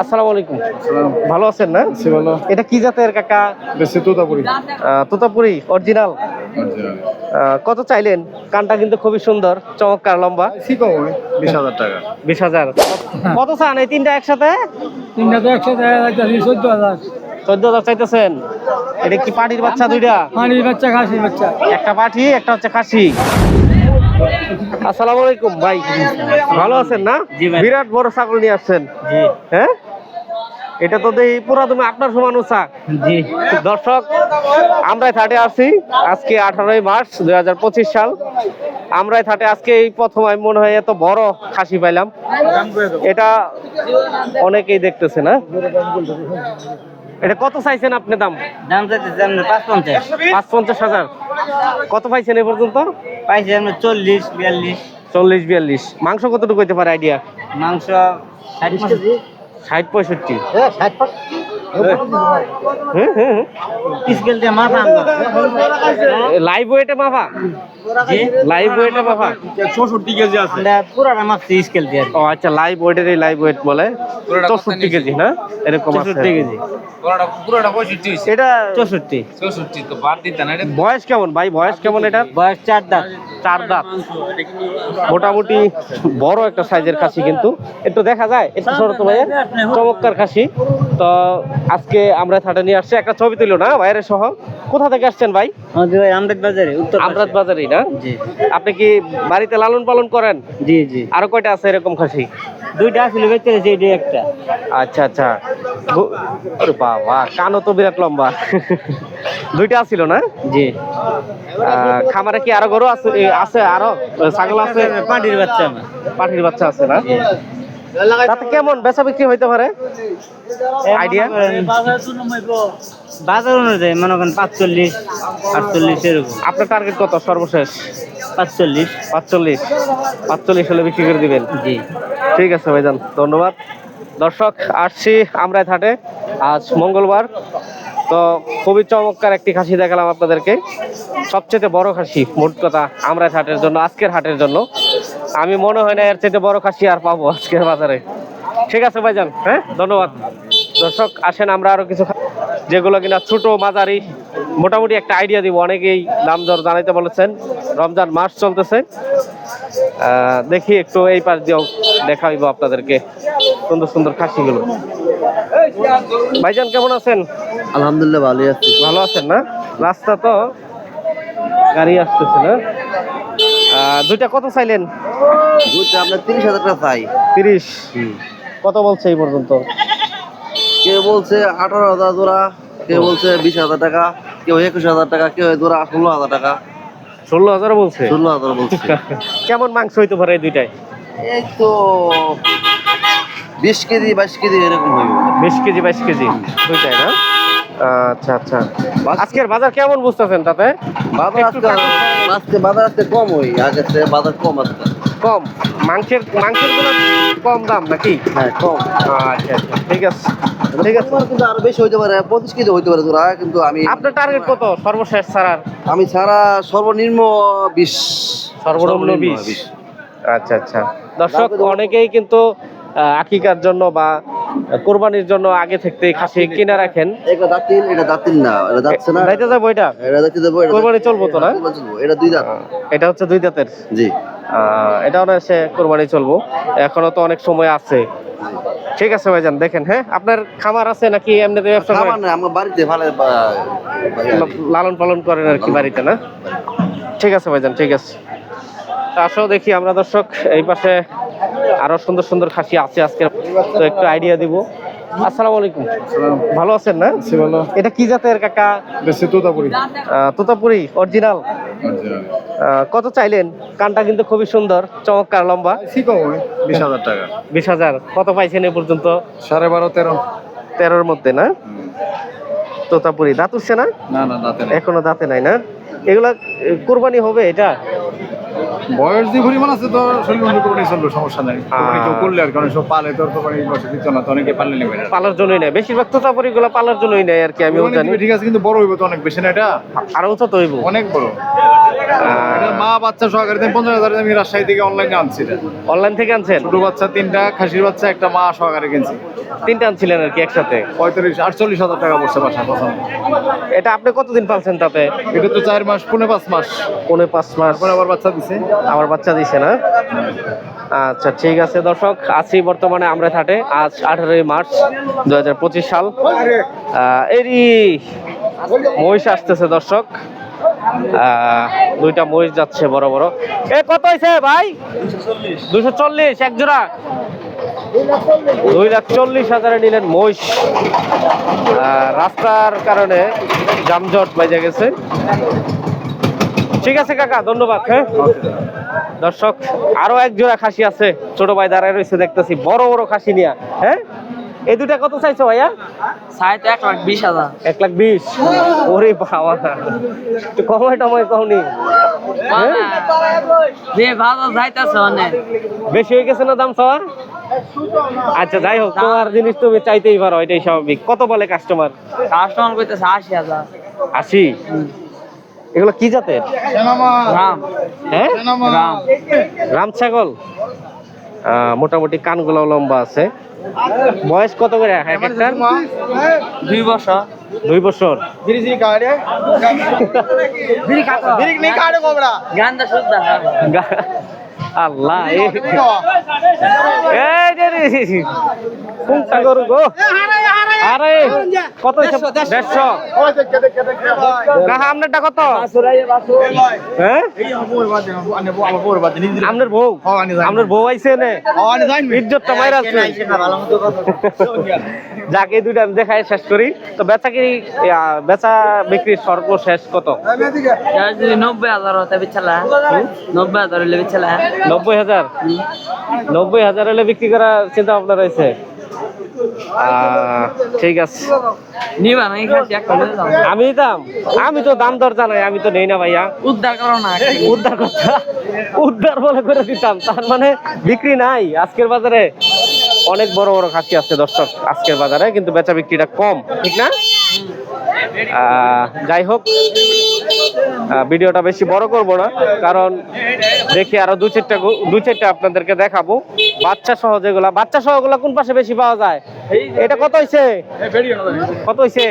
আসসালামু আলাইকুম। ভালো আছেন না? ভালো। এটা কি জাতের কাকা? বেশি তোতাপুরি। আহ, তোতাপুরি অরিজিনাল কত চাইলেন? কানটা কিন্তু খুবই সুন্দর চমৎকার লম্বা। বিশ হাজার টাকা। বিশ হাজার। কত চান এই তিনটা একসাথে? তিনটা তো একসাথে চোদ্দ হাজার। চোদ্দ হাজার চাইতেছেন। এটা কি পাটির বাচ্চা দুইটা? পানির বাচ্চা খাসির বাচ্চা। একটা পাঠি একটা হচ্ছে খাসি। আসসালামু আলাইকুম ভাই। ভালো আছেন না? বিরাট বড় ছাগল নিয়ে আসছেন। হ্যাঁ? এটা তো দেখি পুরা তুমি আপনার সমান উঁচা। জি। দর্শক আমরাই থাটে আসছি। আজকে আঠারোই মার্চ দুই হাজার পঁচিশ সাল। আমরাই থাটে আজকে এই প্রথম আমি মনে হয় এত বড় খাসি পাইলাম। এটা অনেকেই দেখতেছে না? এটা কত চাইছেন আপনি দাম? দাম আমরা পাঁচ পঞ্চাশ পাঁচ পঞ্চাশ হাজার। কত পাইছেন এ পর্যন্ত? পাইছি আমরা চল্লিশ বিয়াল্লিশ। চল্লিশ বিয়াল্লিশ। মাংস কতটুকু হইতে পারে আইডিয়া? মাংস ষাট পঁয়ষট্টি। স্কেল দিয়ে মাথা লাইভ ওয়েটে মাফা? জি লাইভ ওয়েটে মাফা চৌষট্টি কেজি আছে। আমরা পুরাটা মাপছি স্কেল দিয়ে ও আচ্ছা লাইভ ওয়েটের লাইভ ওয়েট বলে? চৌষট্টি কেজি না? এরকম আছে। চৌষট্টি কেজি। এটা চৌষট্টি। বয়স কেমন ভাই? বয়স কেমন এটা? বয়স চার দাঁত। চার দাঁত। মোটামুটি বড় একটা সাইজের খাসি কিন্তু। একটু দেখা যায় একটু ছোট তো ভাইয়া। চমৎকার খাসি। তো আজকে আমরা থাটে নিয়ে আসছি। একটা ছবি তুলো না বাইরে সহ? কোথা থেকে আসছেন ভাই? আমদাদ বাজারে উত্তর আমরাত বাজারেই না? জি। আপনি কি বাড়িতে লালন পালন করেন? জি জি। আরও কয়টা আছে এরকম খাসি? দুইটা আসলে বেঁচে গেছে এটি একটা। আচ্ছা আচ্ছা। বাবা কানও তো বিরাট লম্বা। দুইটা ছিল না? জি। খামারে কি আরও গরু আছে আছে আরও? ছাগল আছে? পাটির বাচ্চা পাঠির বাচ্চা আছে না? তাতে কেমন বেচা বিক্রি হইতে পারে? আইডিয়া বাজার অনুযায়ী মনে করেন পাঁচচল্লিশ আটচল্লিশ এরকম। আপনার টার্গেট কত সর্বশেষ? পাঁচচল্লিশ। পাঁচচল্লিশ। পাঁচচল্লিশ হলে বিক্রি করে দিবেন? জি। ঠিক আছে ভাইজান ধন্যবাদ। দর্শক আসছি আমরা থাটে। আজ মঙ্গলবার। তো খুবই চমৎকার একটি খাসি দেখালাম আপনাদেরকে। সবচেয়ে বড় খাসি মোট কথা আমরা হাটের জন্য আজকের হাটের জন্য। আমি মনে হয় না এর চাইতে বড় খাসি আর পাবো আজকের বাজারে। ঠিক আছে ভাইজান হ্যাঁ? ধন্যবাদ। দর্শক আসেন আমরা আরও কিছু যেগুলো কিনা ছোট মাঝারি মোটামুটি একটা আইডিয়া দিব। অনেকেই দাম দর জানাইতে বলেছেন রমজান মাস চলতেছে। দেখি একটু এই পাশ দিয়েও দেখাইবো আপনাদেরকে সুন্দর সুন্দর খাসিগুলো। ভাইজান কেমন আছেন? আলহামদুলিল্লাহ ভালোই আছি। ভালো আছেন না? রাস্তা তো গাড়ি আসতেছে না? দুইটা কত চাইলেন? দুইটা আপনার তিরিশ হাজার টাকা চাই। তিরিশ। কত বলছে এই পর্যন্ত? কেউ বলছে আঠারো হাজার জোড়া কেউ বলছে বিশ হাজার টাকা কেউ একুশ হাজার টাকা কেউ জোড়া ষোলো হাজার টাকা। ষোলো হাজার বলছে? ষোলো হাজার বলছে। কেমন মাংস হইতে পারে এই দুইটাই এই তো বিশ কেজি বাইশ কেজি এরকম হইবে। বিশ কেজি বাইশ কেজি। দুইটাই না? আচ্ছা আচ্ছা। আজকের বাজার কেমন বুঝতেছেন তাতে? বাজার আজকে আজকে বাজার আজকে কম হই আগের থেকে বাজার কম আজকে। কম? মাংসের মাংসেরগুলো কম দাম নাকি? হ্যাঁ কম। আচ্ছা আচ্ছা। ঠিক আছে। ঠিক আছে। কিন্তু আরও বেশি হইতে পারে পঁচিশ কেজি হইতে পারে তোরা কিন্তু আমি আপনার টার্গেট কত? সর্বশেষ ছাড়ার? আমি ছাড়া সর্বনিম্ন বিশ। সর্বনিম্ন বিশ। আচ্ছা আচ্ছা। দর্শক অনেকেই কিন্তু আকিকার জন্য বা কোরবানির জন্য আগে থেকে খাসি কিনে রাখেন। এটা দাঁতিল এটা দাঁতিল না এটা যাচ্ছে না। যাইতে যাব এটা? এটা যাচ্ছে দেবো এটা কোরবানি চলবো তো না? এটা দুই দাঁত। এটা হচ্ছে দুই দাঁতের? জি। সে কোরবানি চলবো। এখনও তো অনেক সময় আছে। ঠিক আছে ভাইজান দেখেন হ্যাঁ? আপনার খামার আছে নাকি এমনিতে ব্যবসা করেন না আমার বাড়িতে ভালো লালন পালন করেন আর কি বাড়িতে না? ঠিক আছে ভাইজান ঠিক আছে। আসো দেখি আমরা দর্শক এই পাশে আরও সুন্দর সুন্দর খাসি আছে আজকে। তো একটু আইডিয়া দিব। আসসালামু আলাইকুম। ভালো আছেন না? ভালো। এটা কি জাতের কাকা? বেশি তোতাপুরি। তোতাপুরি অরিজিনাল কত চাইলেন? কানটা কিন্তু খুবই সুন্দর চমৎকার লম্বা। বিশ হাজার টাকা। বিশ হাজার। কত পাইছেন এ পর্যন্ত? সাড়ে বারো তেরো। তেরোর মধ্যে না? তোতাপুরি। দাঁত উঠছে না? না না দাঁতে এখনও দাঁতে নাই না? এগুলা কোরবানি হবে এটা? বয়স যে পরিমাণ আছে তো শরীর মধ্যে কোরবানি চলল সমস্যা নাই। কেউ করলে আর কারণ সব পালে তোর তো মানে বসে দিত না তো অনেকে পারলে নেবে না। পালার জন্যই নেয়। বেশিরভাগ তোতাপুরি গুলা পালার জন্যই নেয় আর কি আমিও জানি। ঠিক আছে কিন্তু বড় হইব তো অনেক বেশি না এটা? আরও উঁচা তো হইব অনেক বড়। মা বাচ্চা সহকারে আমি পঞ্চাশ হাজার আমি রাজশাহী থেকে অনলাইনে আনছি অনলাইন থেকে আনছেন? ছোট বাচ্চা তিনটা খাসির বাচ্চা একটা মা সহকারে কিনছি। তিনটা আনছিলেন আর কি একসাথে? পঁয়তাল্লিশ আটচল্লিশ হাজার টাকা পড়ছে বাসা এটা আপনি কতদিন পালছেন তাতে? এটা তো চার মাস পনেরো পাঁচ মাস। পৌনে পাঁচ মাস। আবার বাচ্চা দিছে। আমার বাচ্চা দিছে না। আচ্ছা ঠিক আছে দর্শক, আছি বর্তমানে আমরা থাটে। আজ আঠারোই মার্চ দু হাজার পঁচিশ সাল। এরই মহিষ আসতেছে দর্শক। দুইটা মহিষ যাচ্ছে বড় বড়। এ, কত হয়েছে ভাই? দুশো চল্লিশ, এক জোড়া। দুই লাখ চল্লিশ হাজারে নিলেন মহিষ। রাস্তার কারণে যানজট বেজে গেছে। ঠিক আছে কাকা ধন্যবাদ হ্যাঁ? দর্শক আরও এক জোড়া খাসি আছে ছোট ভাই দাঁড়ায় রয়েছে দেখতেছি বড় বড় খাসি নিয়া হ্যাঁ? এই দুটা কত চাইছো ভাইয়া? সাইতে এক লাখ বিশ হাজার। এক লাখ বিশ? ওরে বাবা একটু কমাই টমাই কমনি হ্যাঁ? যে ভালো যাইতেছে অনেক। বেশি হয়ে গেছে না দাম সবার? আচ্ছা যাই হোক তোমার জিনিস তুমি চাইতেই পারো এটাই স্বাভাবিক। কত বলে কাস্টমার কাস্টমার করতেছে আশি হাজার। আশি? এগুলো কি জাতের? রাম। হ্যাঁ? রাম। ছাগল? মোটামুটি কানগুলো লম্বা আছে। বয়স কত করে? এক একটার দুই বছর। দুই বছর। আল্লাহ গরু গো? আরে কত? দেড়শো কাহা আপনারটা কত? হ্যাঁ? আপনার বউ আপনার বউ? আইছে নে ইজ্জতটা মাইরা আছে। যাকে দুইটা আমি দেখাই শেষ করি। তো বেচা কি বেচা বিক্রির সর্বশেষ কত? নব্বই হাজার হতে বিচ্ছালা। নব্বই হাজার বিচ্ছালা। নব্বই হাজার? নব্বই হাজার হলে বিক্রি করার চিন্তা ভাবনা রয়েছে? ঠিক আছে। আমি দাম আমি তো দাম দর জানাই আমি তো নেই না ভাইয়া। উদ্ধার করো না উদ্ধার কথা উদ্ধার বলে করে দিতাম। তার মানে বিক্রি নাই। আজকের বাজারে অনেক বড় বড় খাসি আছে দর্শক আজকের বাজারে কিন্তু বেচা বিক্রিটা কম ঠিক না? আহ, যাই হোক ভিডিওটা বেশি বড় করব না কারণ দেখি আরও দু চারটা দু চারটা আপনাদেরকে দেখাবো। বাচ্চা সহ যেগুলা বাচ্চা সহগুলা কোন পাশে বেশি পাওয়া যায়? এটা কত হইছে? কত হইছে?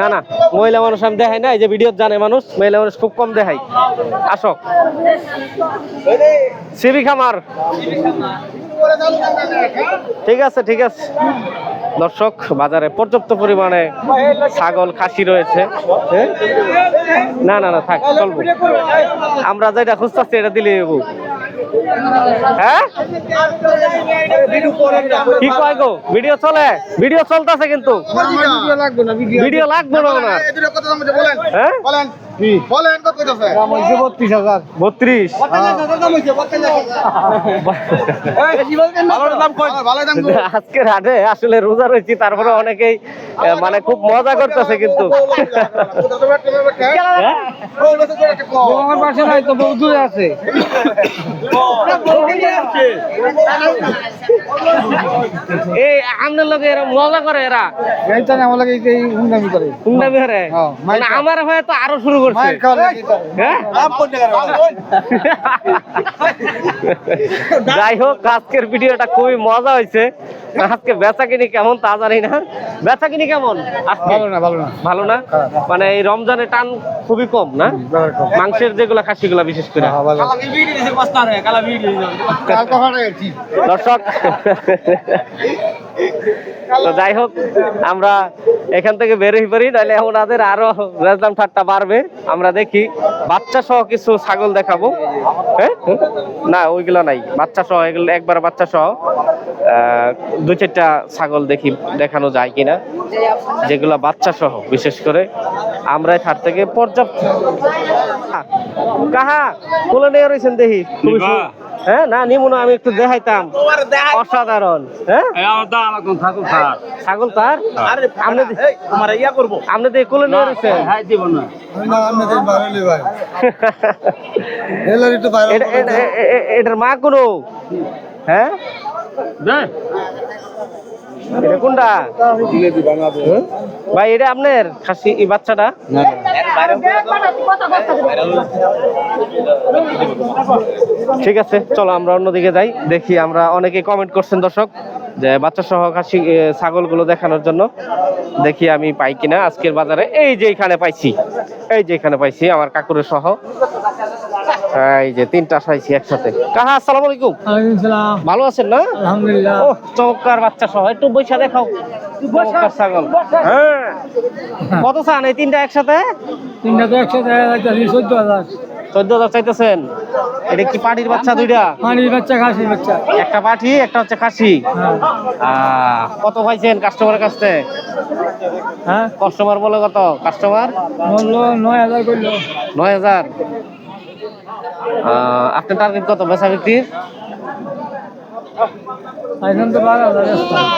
না না মহিলা মানুষ আমি দেখাই না এই যে ভিডিও জানে মানুষ মহিলা মানুষ খুব কম দেখাই। আসো। সিবি খামার। ঠিক আছে ঠিক আছে। দর্শক বাজারে পর্যাপ্ত পরিমাণে ছাগল খাসি রয়েছে? না না না থাক চলবো। আমরা যেটা খুঁজতেছি এটা দিলে দেবো হ্যাঁ? কি কয় গো? ভিডিও চলে? ভিডিও চলতেছে কিন্তু। ভিডিও লাগবে না ওনার। হ্যাঁ? বত্রিশ। আজকের হাটে আসলে রোজা রয়েছি তারপরে অনেকেই মানে খুব মজা করতেছে কিন্তু? আমার পাশে নাই তো বউ দূরে আছে। এই আপনার লোকে এরা মজা করে এরা। এইটা এই করে। মানে আমার হয়ে তো আরও শুরু করছে। হ্যাঁ? যাই হোক আজকের ভিডিওটা খুবই মজা হয়েছে। আজকে বেচা কিনি কেমন তা জানি না। বেচা কিনি কেমন? আজকে? ভালো না ভালো না। ভালো না? মানে এই রমজানে টান খুবই কম না? মাংসের যেগুলা খাসিগুলা বিশেষ করে। হ্যাঁ, দর্শক তো যাই হোক আমরা এখান থেকে বেরোই পারি নাহলে ওনাদের আরও রেজলাম ঠাট্টা বাড়বে। আমরা দেখি বাচ্চা সহ কিছু ছাগল দেখাবো। হ্যাঁ? না ওইগুলা নাই। বাচ্চা সহ এগুলো একবার বাচ্চা সহ দু চারটা ছাগল দেখি দেখানো যায় কিনা। যেগুলা বাচ্চা সহ বিশেষ করে। আমরা হাট থেকে পর্যাপ্ত কাহা তুলে নিয়ে রয়েছেন দেখি। হ্যাঁ না নিমুন আমি একটু দেখাইতাম। অসাধারণ হ্যাঁ? ছাগল তার। আপনি আমার ইয়া করব। আপনি দিয়ে কোলে নিয়ে রয়েছেন না। এটার মা কোনো? হ্যাঁ? এটা কোনটা? ভাই এটা আপনার খাসি এই বাচ্চাটা? ঠিক আছে চলো আমরা অন্যদিকে যাই দেখি আমরা অনেকে কমেন্ট করছেন দর্শক যে বাচ্চা সহ খাসি ছাগলগুলো দেখানোর জন্য। দেখি আমি পাই কিনা আজকের বাজারে এই যে এখানে পাইছি এই যে এখানে পাইছি আমার কাকুরের সহ। এই যে তিনটা পাইছি একসাথে। কাহা আসসালামু আলাইকুম। ভালো আছেন না? আলহামদুলিল্লাহ। চমৎকার বাচ্চা সহ একটু বৈশা দেখাও। ছাগল। হ্যাঁ। কত চান এই তিনটা একসাথে? তিনটা তো একসাথে চোদ্দ হাজার। চোদ্দ হাজার চাইতেছেন? এটা কি পাটির বাচ্চা দুইটা? পানির বাচ্চা খাসির বাচ্চা। একটা পাঠি একটা হচ্ছে খাসি। হ্যাঁ। কত পাইছেন কাস্টমারের কাছ থেকে? হ্যাঁ। কাস্টমার বলে কত? কাস্টমার মূল্য নয় হাজার করল। নয় হাজার। আপনার টার্গেট কত? বেচা বিক্রির?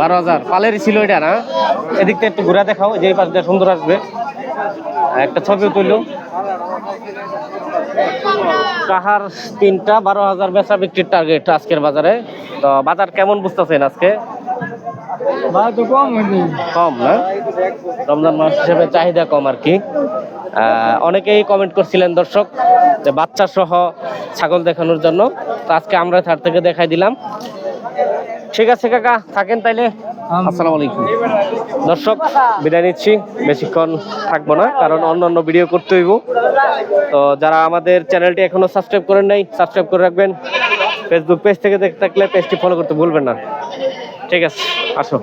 বারো হাজার। পালেরই ছিল এটা না? এদিকটা একটু ঘুরে দেখাও যে পাশ দিয়ে সুন্দর আসবে। একটা ছবিও তুললো। কাহার তিনটা বারো হাজার বেচা বিক্রির টার্গেট আজকের বাজারে? তো বাজার কেমন বুঝতেছেন আজকে? কম না? রমজান মাস হিসেবে চাহিদা কম আর কি। অনেকেই কমেন্ট করছিলেন দর্শক যে বাচ্চা সহ ছাগল দেখানোর জন্য। তো আজকে আমরা থার থেকে দেখাই দিলাম। ঠিক আছে কাকা থাকেন তাইলে। আসসালামু আলাইকুম। দর্শক বিদায় নিচ্ছি। বেশিক্ষণ থাকব না কারণ অন্য অন্য ভিডিও করতে হইব। তো যারা আমাদের চ্যানেলটি এখনও সাবস্ক্রাইব করেন নাই সাবস্ক্রাইব করে রাখবেন। ফেসবুক পেজ থেকে দেখতে থাকলে পেজটি ফলো করতে ভুলবেন না। ঠিক আছে আসো।